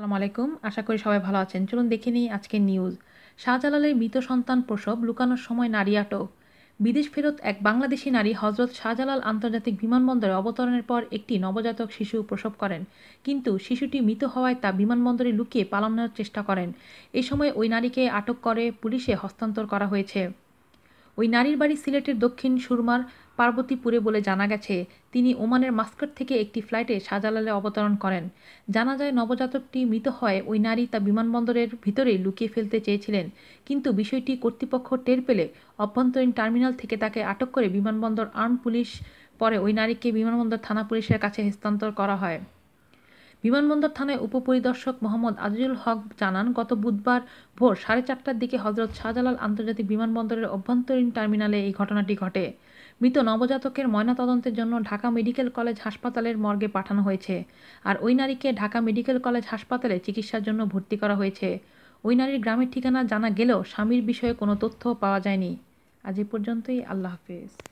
আসসালামু আলাইকুম। আশা করি সবাই ভালো আছেন। চলুন দেখে নিই আজকের নিউজ শাহজালালের মৃত সন্তান প্রসব লুকানোর সময় নারী আটক। বিদেশ ফেরত এক বাংলাদেশি নারী হজরত শাহজালাল আন্তর্জাতিক বিমানবন্দরে অবতরণের পর একটি নবজাতক শিশু প্রসব করেন। কিন্তু শিশুটি মৃত হওয়ায় তা বিমানবন্দরে লুকিয়ে পালানোর চেষ্টা করেন। এ সময় ওই নারীকে আটক করে পুলিশে হস্তান্তর করা হয়েছে। ওই নারীর বাড়ি সিলেটের দক্ষিণ সুরমার পার্বতীপুরে বলে জানা গেছে, তিনি ওমানের মাস্কট থেকে একটি ফ্লাইটে শাহজালালে অবতরণ করেন। জানা যায়, নবজাতকটি মৃত হয় ওই নারী তা বিমানবন্দরের ভিতরে লুকিয়ে ফেলতে চেয়েছিলেন। কিন্তু বিষয়টি কর্তৃপক্ষ টের পেলে অভ্যন্তরীণ টার্মিনাল থেকে তাকে আটক করে বিমানবন্দর আর্ম পুলিশ পরে ওই নারীকে বিমানবন্দর থানা পুলিশের কাছে হস্তান্তর করা হয়। বিমানবন্দর থানায় উপপরিদর্শক মোহাম্মদ আজিজুল হক জানান, গত বুধবার ভোর সাড়ে চারটার দিকে হজরত শাহজালাল আন্তর্জাতিক বিমানবন্দরের অভ্যন্তরীণ টার্মিনালে এই ঘটনাটি ঘটে। মৃত নবজাতকের ময়নাতদন্তের জন্য ঢাকা মেডিকেল কলেজ হাসপাতালের মর্গে পাঠানো হয়েছে আর ওই নারীকে ঢাকা মেডিকেল কলেজ হাসপাতালে চিকিৎসার জন্য ভর্তি করা হয়েছে। ওই নারীর গ্রামের ঠিকানা জানা গেলেও স্বামীর বিষয়ে কোনো তথ্য পাওয়া যায়নি। আজ এ পর্যন্তই, আল্লাহ হাফেজ।